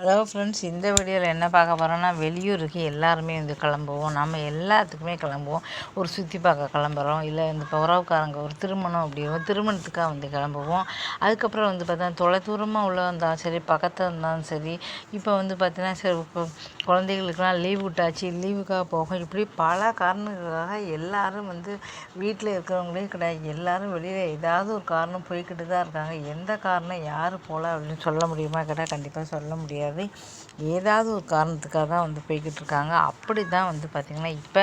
Hello friends இந்த வீடியோவில் என்ன பார்க்க போகிறோன்னா வெளியூருக்கு எல்லாருமே வந்து கிளம்புவோம். நம்ம எல்லாத்துக்குமே கிளம்புவோம். ஒரு சுற்றி பார்க்க கிளம்புறோம். இல்லை இந்த உறவுக்காரங்க ஒரு திருமணம் அப்படி திருமணத்துக்காக வந்து கிளம்புவோம். அதுக்கப்புறம் வந்து பார்த்தா தொலை தூரமாக உள்ள இருந்தாலும் சரி பக்கத்தில் இருந்தாலும் சரி இப்போ வந்து பார்த்தீங்கன்னா சரி இப்போ குழந்தைகளுக்கெல்லாம் லீவ் விட்டாச்சு லீவுக்காக போகும். இப்படி பல காரணங்களுக்காக எல்லாரும் வந்து வீட்டில் இருக்கிறவங்களே கிடையாது. எல்லாரும் வெளியில் ஏதாவது ஒரு காரணம் போய்க்கிட்டு தான் இருக்காங்க. எந்த காரணம் யார் போகல அப்படின்னு சொல்ல முடியுமா? கேட்டால் கண்டிப்பாக சொல்ல முடியாது. ஏதாவது ஒரு காரணத்துக்காக தான் வந்து போய்கிட்டு இருக்காங்க அப்படி தான் வந்து பார்த்திங்கன்னா இப்போ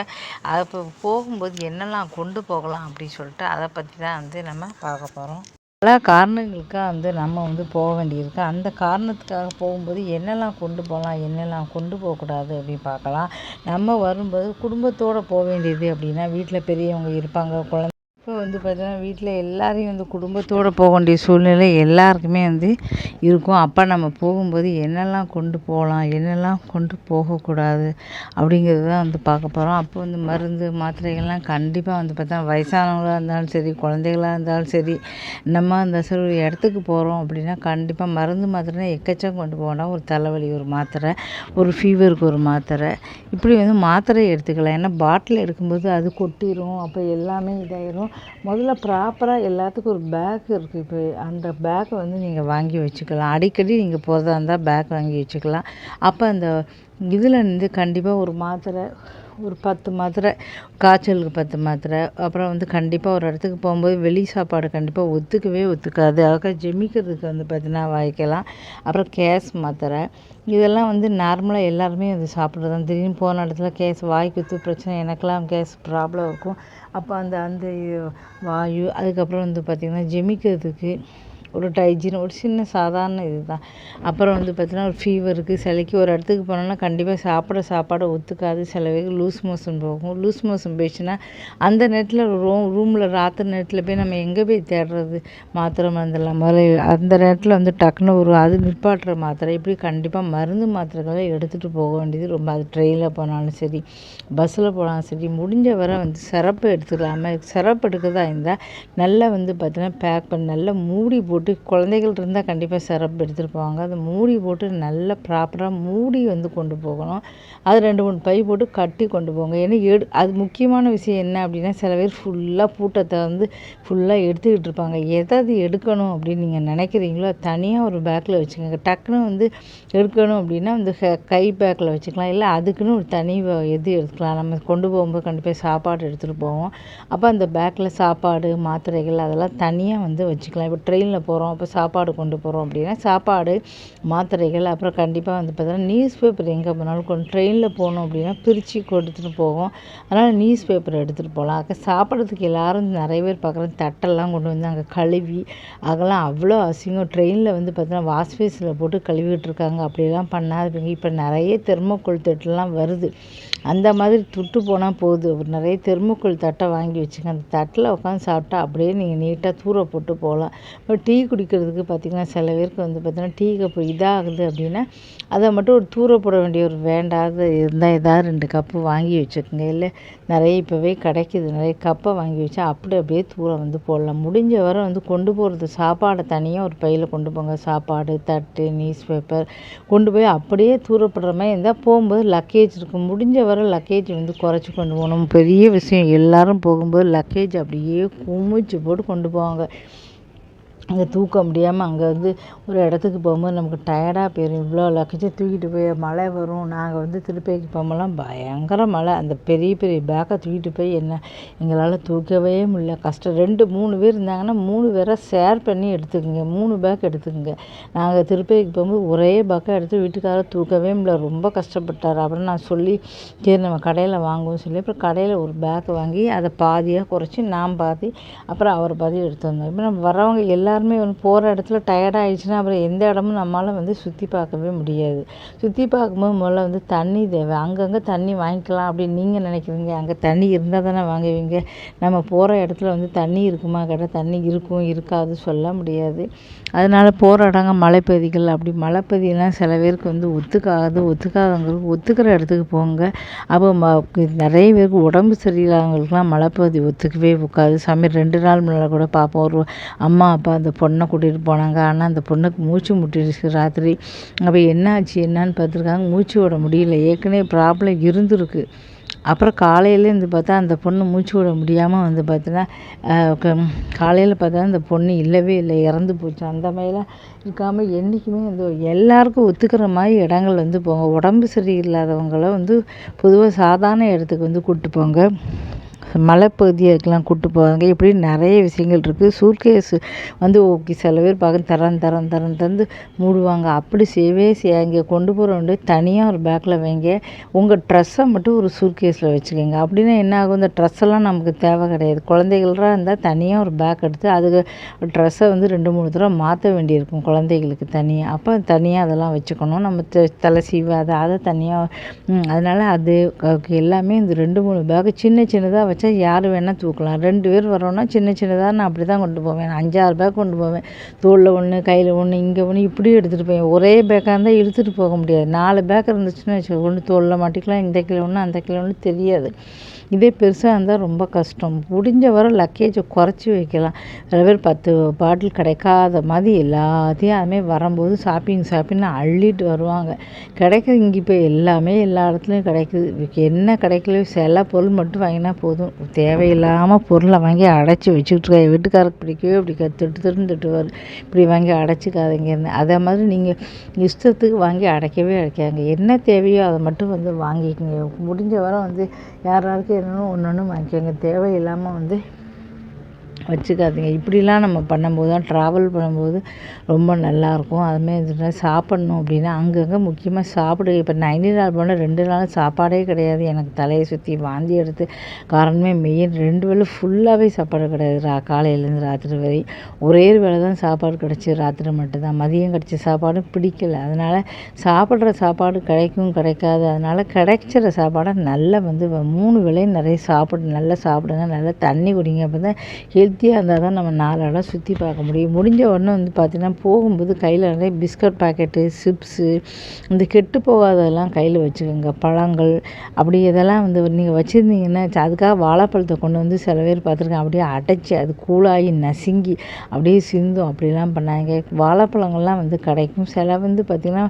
அதை இப்போ போகும்போது என்னெல்லாம் கொண்டு போகலாம் அப்படின்னு சொல்லிட்டு அதை பற்றி தான் வந்து நம்ம பார்க்க போகிறோம் பல காரணங்களுக்காக வந்து நம்ம வந்து போக வேண்டியிருக்கு. அந்த காரணத்துக்காக போகும்போது என்னெல்லாம் கொண்டு போகலாம் என்னெல்லாம் கொண்டு போகக்கூடாது அப்படின்னு பார்க்கலாம். நம்ம வரும்போது குடும்பத்தோடு போக வேண்டியது அப்படின்னா வீட்டில் பெரியவங்க இருப்பாங்க குழந்தை இப்போ வந்து பார்த்தீங்கன்னா வீட்டில் எல்லாரையும் வந்து குடும்பத்தோடு போக வேண்டிய சூழ்நிலை எல்லாருக்குமே வந்து இருக்கும். அப்போ நம்ம போகும்போது என்னெல்லாம் கொண்டு போகலாம் என்னெல்லாம் கொண்டு போகக்கூடாது அப்படிங்கிறது தான் வந்து பார்க்க போகிறோம் அப்போ வந்து மருந்து மாத்திரைகள்லாம் கண்டிப்பாக வந்து பார்த்தா வயசானவங்களாக இருந்தாலும் சரி குழந்தைகளாக இருந்தாலும் சரி நம்ம அந்த சரி ஒரு இடத்துக்கு போகிறோம் அப்படின்னா கண்டிப்பாக மருந்து மாத்திரைனா எக்கச்சம் கொண்டு போனால் ஒரு தலைவலி ஒரு மாத்திரை ஒரு ஃபீவருக்கு ஒரு மாத்திரை. இப்படி வந்து மாத்திரை எடுத்துக்கலாம். ஏன்னா பாட்டில் எடுக்கும்போது அது கொட்டிடும் அப்போ எல்லாமே இதாயிரும். முதல்ல ப்ராப்பராக எல்லாத்துக்கும் ஒரு பேக் இருக்குது இப்போ அந்த பேக்கை வந்து நீங்கள் வாங்கி வச்சுக்கலாம். அடிக்கடி நீங்கள் போகிறதா இருந்தால் பேக் வாங்கி வச்சுக்கலாம். அப்போ அந்த இதில் இருந்து கண்டிப்பாக ஒரு மாத்திரை ஒரு பத்து மாத்திரை காய்ச்சலுக்கு பத்து மாத்திரை. அப்புறம் வந்து கண்டிப்பாக ஒரு இடத்துக்கு போகும்போது வெளி சாப்பாடு கண்டிப்பாக ஒத்துக்கவே ஒத்துக்காது. ஆக ஜெமிக்கிறதுக்கு வந்து பார்த்திங்கன்னா வாய்க்கலாம். அப்புறம் கேஸ் மாத்திரை. இதெல்லாம் வந்து நார்மலாக எல்லாருமே அது சாப்பிட்றது தான். திடீர்னு போன இடத்துல கேஸ் வாய் குத்து பிரச்சனை எனக்கெல்லாம் கேஸ் ப்ராப்ளம் இருக்கும். அப்போ அந்த அந்த வாயு அதுக்கப்புறம் வந்து பார்த்திங்கன்னா ஜெமிக்கிறதுக்கு ஒரு டைஜின் ஒரு சின்ன சாதாரண இது தான் அப்புறம் வந்து பார்த்தீங்கன்னா ஒரு ஃபீவருக்கு சிலைக்கு ஒரு இடத்துக்கு போனோம்னா கண்டிப்பாக சாப்பிட சாப்பாடு ஒத்துக்காது சில பேருக்கு லூஸ் மோஷன் போகும். லூஸ் மோஷன் போயிடுச்சுன்னா அந்த நேரத்தில் ரூம் ரூமில் ராத்திரி நேரத்தில் போய் நம்ம எங்கே போய் தேடுறது? மாத்திரை மருந்தெல்லாம் முதல்ல அந்த நேரத்தில் வந்து டக்குன்னு ஒரு அது நிப்பாட்டுற மாத்திரை இப்படி கண்டிப்பாக மருந்து மாத்திரைகளை எடுத்துகிட்டு போக வேண்டியது ரொம்ப. அது ட்ரெயினில் போனாலும் சரி பஸ்ஸில் போனாலும் சரி முடிஞ்ச வரை வந்து சிறப்பு எடுத்துக்கலாமல் சிறப்பு எடுக்கிறதா இருந்தால் நல்லா வந்து பார்த்தீங்கன்னா பேக் பண்ணி நல்லா மூடி போட்டு குழந்தைகள் இருந்தால் கண்டிப்பாக சிரப் எடுத்துகிட்டு போவாங்க. அதை மூடி போட்டு நல்லா ப்ராப்பராக மூடி வந்து கொண்டு போகணும். அது ரெண்டு மூணு பை போட்டு கட்டி கொண்டு போங்க. ஏன்னா எடு அது முக்கியமான விஷயம் என்ன அப்படின்னா சில பேர் ஃபுல்லாக பூட்டத்தை வந்து ஃபுல்லாக எடுத்துக்கிட்டு இருப்பாங்க. எதாவது எடுக்கணும் அப்படின்னு நீங்கள் நினைக்கிறீங்களோ தனியாக ஒரு பேக்கில் வச்சுக்கோங்க. டக்குன்னு வந்து எடுக்கணும் அப்படின்னா வந்து கை பேக்கில் வச்சுக்கலாம். இல்லை அதுக்குன்னு ஒரு தனி எது எடுத்துக்கலாம். நம்ம கொண்டு போகும்போது கண்டிப்பாக சாப்பாடு எடுத்துகிட்டு போவோம். அப்போ அந்த பேக்கில் சாப்பாடு மாத்திரைகள் அதெல்லாம் தனியாக வந்து வச்சுக்கலாம். இப்போ ட்ரெயினில் போகிறோம் அப்போ சாப்பாடு கொண்டு போகிறோம் அப்படின்னா சாப்பாடு மாத்திரைகள் அப்புறம் கண்டிப்பாக வந்து பார்த்தீங்கன்னா நியூஸ் பேப்பர் எங்கே போனாலும் கொண்டு ட்ரெயினில் போகணும் அப்படின்னா பிரித்து கொடுத்துட்டு போவோம். அதனால் நியூஸ் பேப்பர் எடுத்துகிட்டு போகலாம். அங்கே சாப்பிட்றதுக்கு எல்லோரும் நிறைய பேர் பார்க்குறேன் தட்டெல்லாம் கொண்டு வந்து அங்கே கழுவி அதெல்லாம் அவ்வளோ அசிங்கம். ட்ரெயினில் வந்து பார்த்தீங்கன்னா வாஷ் பேஸில் போட்டு கழுவிட்டு இருக்காங்க. அப்படிலாம் பண்ணாதீங்க. இப்போ நிறைய தெர்மோக்கோல் தட்டுலாம் வருது. அந்த மாதிரி துட்டு போனால் போகுது. நிறைய தெர்மோக்கோல் தட்டை வாங்கி வச்சுங்க அந்த தட்டில் உட்காந்து சாப்பிட்டா அப்படியே நீங்கள் நீட்டாக தூர போட்டு போகலாம். இப்போ டீ குடிக்கிறதுக்கு பார்த்திங்கன்னா சில பேருக்கு வந்து பார்த்திங்கன்னா டீ கப்பு இதாகுது அப்படின்னா அதை மட்டும் ஒரு தூர போட வேண்டிய ஒரு வேண்டாத இருந்தால் ஏதாவது ரெண்டு கப்பு வாங்கி வச்சுக்கோங்க. இல்லை நிறைய இப்போவே கிடைக்கிது. நிறைய கப்பை வாங்கி வச்சா அப்படி அப்படியே தூர வந்து போடலாம். முடிஞ்ச வரை வந்து கொண்டு போகிறது சாப்பாடை தனியாக ஒரு பையில் கொண்டு போங்க. சாப்பாடு தட்டு நியூஸ் பேப்பர் கொண்டு போய் அப்படியே தூரப்படுற மாதிரி இருந்தால் போகும்போது லக்கேஜ் இருக்கும். முடிஞ்ச வரை லக்கேஜ் வந்து குறைச்சி கொண்டு போகணும். பெரிய விஷயம். எல்லோரும் போகும்போது லக்கேஜ் அப்படியே குமிச்சு போட்டு கொண்டு போவாங்க. அங்கே தூக்க முடியாமல் அங்கே வந்து ஒரு இடத்துக்கு போகும்போது நமக்கு டயர்டாக போயிடும் இவ்வளோ லக்கேஜை தூக்கிட்டு போய் மழை வரும். நாங்கள் வந்து திருப்பதிக்கு போகும்போதெல்லாம் பயங்கர மழை. அந்த பெரிய பெரிய பேக்கை தூக்கிட்டு போய் என்ன எங்களால் தூக்கவே முடியல. கஷ்டம். ரெண்டு மூணு பேர் இருந்தாங்கன்னா மூணு பேரை ஷேர் பண்ணி எடுத்துக்கோங்க. மூணு பேக் எடுத்துக்கோங்க. நாங்கள் திருப்பதிக்கு போகும்போது ஒரே பேக்கை எடுத்து வீட்டுக்காரர் தூக்கவே முடியல. ரொம்ப கஷ்டப்பட்டார். அப்புறம் நான் சொல்லி சரி நம்ம கடையில் வாங்குவோம் சொல்லி அப்புறம் கடையில் ஒரு பேக் வாங்கி அதை பாதியாக குறைச்சி நான் பாதி அப்புறம் அவர் பாதி எடுத்து வந்தோம். இப்போ நம்ம வரவங்க எல்லா எல்லாருமே வந்து போகிற இடத்துல டயர்டாகிடுச்சுன்னா அப்புறம் எந்த இடமும் நம்மளால் வந்து சுற்றி பார்க்கவே முடியாது. சுற்றி பார்க்கும்போது முதல்ல வந்து தண்ணி தேவை. அங்கங்கே தண்ணி வாங்கிக்கலாம் அப்படின்னு நீங்கள் நினைக்கிறீங்க. அங்கே தண்ணி இருந்தால் தானே வாங்குவீங்க. நம்ம போகிற இடத்துல வந்து தண்ணி இருக்குமா கேட்டால் தண்ணி இருக்கும் இருக்காது சொல்ல முடியாது. அதனால் போகிற இடங்க மலைப்பகுதிகள் அப்படி மலைப்பகுதியெல்லாம் சில பேருக்கு வந்து ஒத்துக்காது. ஒத்துக்காதவங்களுக்கு ஒத்துக்கிற இடத்துக்கு போங்க. அப்போ ம நிறைய பேருக்கு உடம்பு சரியில்லாதவங்களுக்குலாம் மலைப்பகுதி ஒத்துக்கவே ஒக்காது. சாமி ரெண்டு நாள் முன்னால் கூட பார்ப்போம் ஒரு அம்மா அப்பா அந்த அந்த பொண்ணை கூட்டிகிட்டு போனாங்க. ஆனால் அந்த பொண்ணுக்கு மூச்சு முட்டிடுச்சு ராத்திரி. அப்போ என்ன ஆச்சு என்னன்னு பார்த்துருக்காங்க. மூச்சு விட முடியல. ஏற்கனவே ப்ராப்ளம் இருந்திருக்கு. அப்புறம் காலையிலேருந்து பார்த்தா அந்த பொண்ணு மூச்சு விட முடியாமல் வந்து பார்த்தீங்கன்னா காலையில் பார்த்தா அந்த பொண்ணு இல்லவே இல்லை. இறந்து போச்சு. அந்த மாதிரிலாம் இருக்காமல் என்றைக்குமே வந்து எல்லாருக்கும் ஒத்துக்கிற மாதிரி இடங்கள் வந்து போங்க. உடம்பு சரியில்லாதவங்கள வந்து பொதுவாக சாதாரண இடத்துக்கு வந்து கூப்பிட்டு போங்க. மலைப்பகுதிகளுக்கெல்லாம் கூப்பிட்டு போவாங்க. இப்படி நிறைய விஷயங்கள் இருக்குது சூட்கேஸ் வந்து ஓகே சில பேர் பார்க்க தரம் தரம் தரம் தந்து மூடுவாங்க. அப்படி செய்யவே செய்ய இங்கே கொண்டு போகிறவங்க தனியாக ஒரு பேக்கில் வைங்க. உங்கள் ட்ரெஸ்ஸை மட்டும் ஒரு சூட்கேஸில் வச்சுக்கோங்க. அப்படின்னா என்ன ஆகும்? இந்த ட்ரெஸ் எல்லாம் நமக்கு தேவை கிடையாது. குழந்தைகளாக இருந்தால் தனியாக ஒரு பேக் எடுத்து அதுக்கு ட்ரெஸ்ஸை வந்து ரெண்டு மூணு தடவை மாற்ற வேண்டியிருக்கும் குழந்தைகளுக்கு தனியாக அப்போ தனியாக அதெல்லாம் வச்சுக்கணும். நம்ம த தலை சீவு அதை அதை தனியாக அதனால் அது எல்லாமே இந்த ரெண்டு மூணு பேக்கு சின்ன சின்னதாக வச்சா யார் வேணால் தூக்கலாம். ரெண்டு பேர் வரோன்னா சின்ன சின்னதாக நான் அப்படி தான் கொண்டு போவேன். அஞ்சாறு பேக் கொண்டு போவேன். தோளில் ஒன்று கையில் ஒன்று இங்கே ஒன்று இப்படி எடுத்துகிட்டு போவேன். ஒரே பேக்காக இருந்தால் இழுத்துட்டு போக முடியாது. நாலு பேக் இருந்துச்சுன்னு வச்சுக்கோ ஒன்று தோளில் மாட்டிக்கலாம் இந்த கிலோ ஒன்று அந்த கிலோ ஒன்று தெரியாது. இதே பெருசாக இருந்தால் ரொம்ப கஷ்டம். முடிஞ்ச வரை லக்கேஜை குறைச்சி வைக்கலாம். சில பேர் பத்து பாட்டில் கிடைக்காத மாதிரி எல்லாத்தையும் அதுமாரி வரும்போது ஷாப்பிங் ஷாப்பிங்னு அள்ளிட்டு வருவாங்க. கிடைக்கிற இங்கே இப்போ எல்லாமே எல்லா இடத்துலையும் கிடைக்குது. என்ன கிடைக்கலையோ சில பொருள் மட்டும் வாங்கினா போதும். தேவையில்லாமல் பொருளை வாங்கி அடைச்சி வச்சுக்கிட்டு வீட்டுக்காரருக்கு பிடிக்கவே பிடிக்காது. திட்டு திட்டு திட்டுவார். இப்படி வாங்கி அடைச்சிக்காதீங்கன்னு அதே மாதிரி நீங்கள் இஷ்டத்துக்கு வாங்கி அடைக்கவே அடைக்காங்க என்ன தேவையோ அதை மட்டும் வந்து வாங்கிக்கோங்க. முடிஞ்ச வரை வந்து யாராருக்கு என்னென்னு ஒன்று ஒன்று வாங்கிக்கோங்க. தேவையில்லாமல் வந்து வச்சுக்காதீங்க. இப்படிலாம் நம்ம பண்ணும்போது தான் ட்ராவல் பண்ணும்போது ரொம்ப நல்லாயிருக்கும். அதுமாரி இருந்துச்சுன்னா சாப்பிட்ணும் அப்படின்னா அங்கங்கே முக்கியமாக சாப்பிடு. இப்போ நைனிடால் போனால் ரெண்டு நாள் சாப்பாடே கிடையாது. எனக்கு தலையை சுற்றி வாந்தி எடுத்து காரணமே மெயின் ரெண்டு வேளை ஃபுல்லாகவே சாப்பாடு கிடையாது. ரா காலையிலேருந்து ராத்திரி வரை. ஒரே ஒரு வேளை தான் சாப்பாடு கிடச்சி ராத்திரி மட்டும்தான். மதியம் கிடச்ச சாப்பாடு பிடிக்கல. அதனால் சாப்பிட்ற சாப்பாடு கிடைக்கும் கிடைக்காது. அதனால் கிடைச்சிற சாப்பாடை நல்லா வந்து மூணு வேளையும் நிறைய சாப்பிடு நல்லா சாப்பிடுங்க. நல்லா தண்ணி குடிங்க. அப்போ தான் ஹெல்த் புத்தியாக இருந்தால் தான் நம்ம நாலு சுற்றி பார்க்க முடியும். முடிஞ்ச உடனே வந்து பார்த்திங்கன்னா போகும்போது கையில் நிறைய பிஸ்கட் பாக்கெட்டு சிப்ஸு இந்த கெட்டு போகாததெல்லாம் கையில் வச்சுக்கோங்க. பழங்கள் அப்படி இதெல்லாம் வந்து நீங்கள் வச்சுருந்தீங்கன்னா அதுக்காக வாழைப்பழத்தை கொண்டு வந்து சில பேர் பார்த்துருக்கேன் அப்படியே அடைச்சி அது கூழாகி நசுங்கி அப்படியே சிந்தும். அப்படிலாம் பண்ணாங்க. வாழைப்பழங்கள்லாம் வந்து கிடைக்கும். சில வந்து பார்த்திங்கன்னா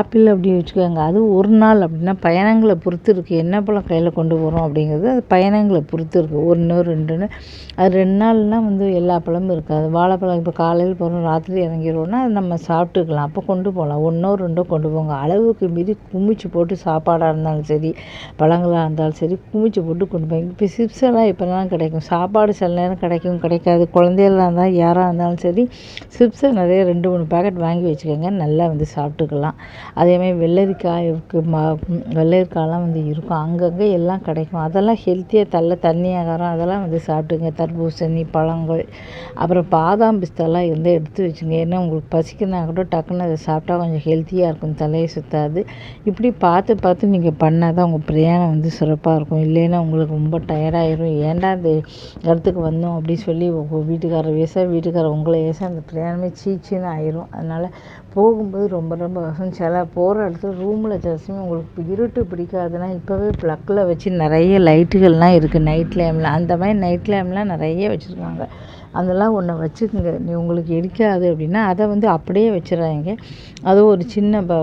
ஆப்பிள் அப்படி வச்சுக்கோங்க. அது ஒரு நாள் அப்படின்னா பயணங்களை பொறுத்து இருக்குது என்ன பழம் கையில் கொண்டு போகிறோம் அப்படிங்கிறது அது பயணங்களை பொறுத்து இருக்குது ஒன்று ரெண்டுன்னு. அது ரெண்டு நாள்னால் வந்து எல்லா பழமும் இருக்காது. வாழைப்பழம் இப்போ காலையில் போகிறோம் ராத்திரி இறங்கிடுவோன்னா அது நம்ம சாப்பிட்டுக்கலாம். அப்போ கொண்டு போகலாம் ஒன்றோ ரெண்டோ கொண்டு போங்க. அளவுக்கு மீறி குமிச்சு போட்டு சாப்பாடாக இருந்தாலும் சரி பழங்களாக இருந்தாலும் சரி குமிச்சு போட்டு கொண்டு போய் இப்போ சிப்ஸ் எல்லாம் இப்போலாம் கிடைக்கும். சாப்பாடு சில நேரம் கிடைக்கும் கிடைக்காது. குழந்தைகளாக இருந்தால் யாராக இருந்தாலும் சரி சிப்ஸை நிறைய ரெண்டு மூணு பேக்கெட் வாங்கி வச்சுக்கோங்க. நல்லா வந்து சாப்பிட்டுக்கலாம். அதேமாதிரி வெள்ளரிக்காய்க்கு மா வெள்ளரிக்காயெலாம் வந்து இருக்கும். அங்கங்கே எல்லாம் கிடைக்கும். அதெல்லாம் ஹெல்த்தியாக தள்ள தண்ணி ஆகாரம் அதெல்லாம் வந்து சாப்பிட்டுங்க. பூசணி பழங்கள் அப்புறம் பாதாம் பிஸ்தாலாம் இருந்தால் எடுத்து வச்சுங்க. ஏன்னா உங்களுக்கு பசிக்குன்னா கூட டக்குன்னு அதை சாப்பிட்டா கொஞ்சம் ஹெல்த்தியாக இருக்கும் தலையை சுற்றாது இப்படி பார்த்து பார்த்து நீங்கள் பண்ணால் தான் உங்கள் பிரயாணம் வந்து சிறப்பாக இருக்கும். இல்லைன்னா உங்களுக்கு ரொம்ப டயர்டாயிரும் ஏன்டா இந்த இடத்துக்கு வந்தோம் அப்படின்னு சொல்லி உங்கள் வீட்டுக்காரர் வேச வீட்டுக்காரர் உங்களை ஏசா அந்த பிரயாணமே சீச்சின்னு ஆயிரும். அதனால் போகும்போது ரொம்ப ரொம்ப கஷ்டம் சில போகிற இடத்துல ரூமில் ஜாஸ்தி உங்களுக்கு இருட்டு பிடிக்காதுன்னா இப்போவே ப்ளக்கில் வச்சு நிறைய லைட்டுகள்லாம் இருக்குது நைட் லேம்பில் அந்த மாதிரி நைட் லேம்லாம் நிறைய நிறைய வச்சுருக்காங்க. அதெல்லாம் ஒன்று வச்சுக்கோங்க. நீ உங்களுக்கு எரிக்காது அப்படின்னா அதை வந்து அப்படியே வச்சிடாதீங்க அது ஒரு சின்ன ப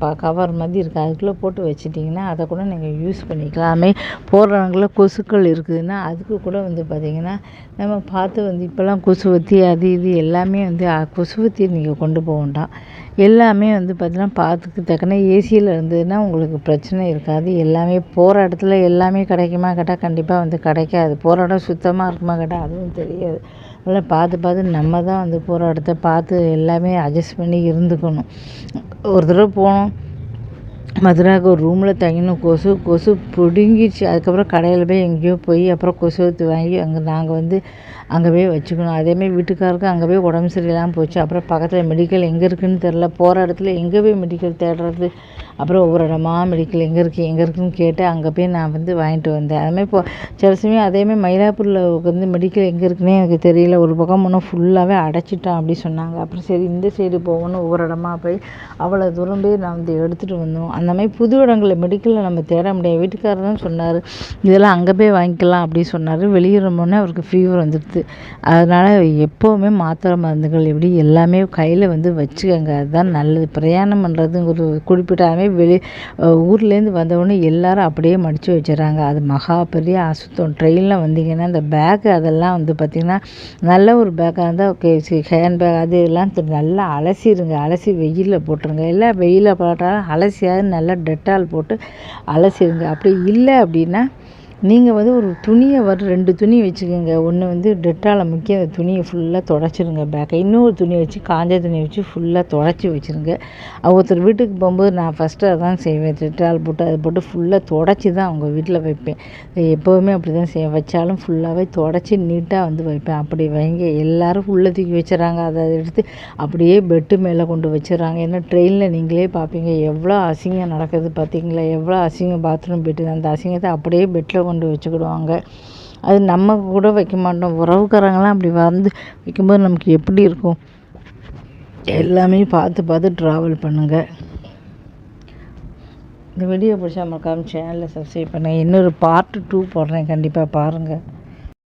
ப கவர் மாதிரி இருக்குது அதுக்குள்ளே போட்டு வச்சிட்டிங்கன்னா அதை கூட நீங்கள் யூஸ் பண்ணிக்கலாமே. போடுறவங்கள கொசுக்கள் இருக்குதுன்னா அதுக்கு கூட வந்து பார்த்திங்கன்னா நம்ம பார்த்து வந்து இப்போல்லாம் கொசுவத்தி அது இது எல்லாமே வந்து கொசுவத்தி நீங்கள் கொண்டு போக வேண்டாம். எல்லாமே வந்து பார்த்திங்கன்னா பார்த்துக்கு தக்கன ஏசியில் இருந்ததுன்னா உங்களுக்கு பிரச்சனை இருக்காது. எல்லாமே போகிற இடத்துல எல்லாமே கிடைக்குமா கேட்டால் கண்டிப்பாக வந்து கிடைக்காது. போகிற இடம் சுத்தமாக இருக்குமா கேட்டால் அதுவும் தெரியாது. அதனால் பார்த்து பார்த்து நம்ம தான் வந்து போகிற இடத்த பார்த்து எல்லாமே அட்ஜஸ்ட் பண்ணி இருந்துக்கணும். ஒரு தடவை போனோம். மதுராவுக்கு ஒரு ரூமில் தங்கினோம் கொசு கொசு பிடுங்கிடுச்சு. அதுக்கப்புறம் கடையில் போய் எங்கேயோ போய் அப்புறம் கொசு கொசுவத்தி வாங்கி அங்கே நாங்கள் வந்து அங்கே போய் வச்சுக்கணும். அதேமாதிரி வீட்டுக்காருக்கும் அங்கே போய் உடம்பு சரியில்லாமல் போச்சு. அப்புறம் பக்கத்தில் மெடிக்கல் எங்கே இருக்குதுன்னு தெரில போகிற இடத்துல எங்கே போய் மெடிக்கல் தேடுறது? அப்புறம் ஒவ்வொரு இடமா மெடிக்கல் எங்கே இருக்குது எங்கே இருக்குதுன்னு கேட்டு அங்கே போய் நான் வந்து வாங்கிட்டு வந்தேன். அதுமாதிரி இப்போ சில சமயம் அதேமாதிரி மயிலாப்பூரில் வந்து மெடிக்கல் எங்கே இருக்குன்னே எனக்கு தெரியல. ஒரு பக்கம் போனால் ஃபுல்லாகவே அடைச்சிட்டான் அப்படி சொன்னாங்க. அப்புறம் சரி இந்த சைடு போகணும் ஒவ்வொரு இடமா போய் அவ்வளோ தூரம் போய் நான் வந்து எடுத்துகிட்டு வந்தோம். அந்த மாதிரி புது இடங்களில் மெடிக்கலில் நம்ம தேட முடியாது. வீட்டுக்காரர் தான் சொன்னார் இதெல்லாம் அங்கே போய் வாங்கிக்கலாம் அப்படி சொன்னார். வெளியூர் அவருக்கு ஃபீவர் வந்துடுது. அதனால் எப்போவுமே மாத்திரை மருந்துகள் எப்படி எல்லாமே கையில் வந்து வச்சுக்கோங்க. அதுதான் நல்லது. பிரயாணம் பண்ணுறதுங்கிறது ஒரு குறிப்பிட்டாமே வெளி ஊர்லேருந்து வந்தவொடனே எல்லாரும் அப்படியே மடித்து வச்சிடறாங்க. அது மகா பெரிய அசுத்தம். ட்ரெயினில் வந்தீங்கன்னா இந்த பேக்கு அதெல்லாம் வந்து பார்த்திங்கன்னா நல்ல ஒரு பேக்காக இருந்தால் ஓகே ஹேண்ட் பேக் அது எல்லாம் நல்லா அலசிடுங்க அலசி வெயிலில் போட்டுருங்க. இல்லை வெயிலில் போட்டாலும் அலசியாவது நல்லா டெட்டால் போட்டு அலசிடுங்க அப்படி இல்லை அப்படின்னா நீங்கள் வந்து ஒரு துணியை வர ரெண்டு துணி வச்சுக்கோங்க. ஒன்று வந்து டெட்டாலை முக்கி அந்த துணியை ஃபுல்லாக துடைச்சிருங்க. பேக்கை இன்னொரு துணியை வச்சு காஞ்ச துணியை வச்சு ஃபுல்லாக துடச்சி வச்சுருங்க. ஒருத்தர் வீட்டுக்கு போகும்போது நான் ஃபஸ்ட்டு அதான் செய்வேன். டெட்டால் போட்டு அதை போட்டு ஃபுல்லாக துடைச்சி தான் அவங்க வீட்டில் வைப்பேன். எப்போவுமே அப்படி தான் செய்வேன். வச்சாலும் ஃபுல்லாகவே துடச்சி நீட்டாக வந்து வைப்பேன். அப்படி வைங்க. எல்லோரும் உள்ளே தூக்கி வச்சுறாங்க அதை எடுத்து அப்படியே பெட்டு மேலே கொண்டு வச்சுறாங்க ஏன்னா ட்ரெயினில் நீங்களே பார்ப்பீங்க எவ்வளோ அசிங்கம் நடக்குது பார்த்தீங்களா எவ்வளோ அசிங்கம் பாத்ரூம் போய்ட்டு அந்த அசிங்கத்தை அப்படியே பெட்டில் கொண்டு கொண்டு வச்சுக்கிடுவாங்க. அது நம்ம கூட வைக்க மாட்டோம். உறவுக்காரங்களாம் அப்படி வந்து வைக்கும்போது நமக்கு எப்படி இருக்கும்? எல்லாமே பார்த்து பார்த்து ட்ராவல் பண்ணுங்கள் இந்த வீடியோ பிடிச்சா மறக்காம சேனலில் சப்ஸ்கிரைப் பண்ணுங்கள் இன்னொரு பார்ட்டு டூ போடுறேன். கண்டிப்பாக பாருங்கள்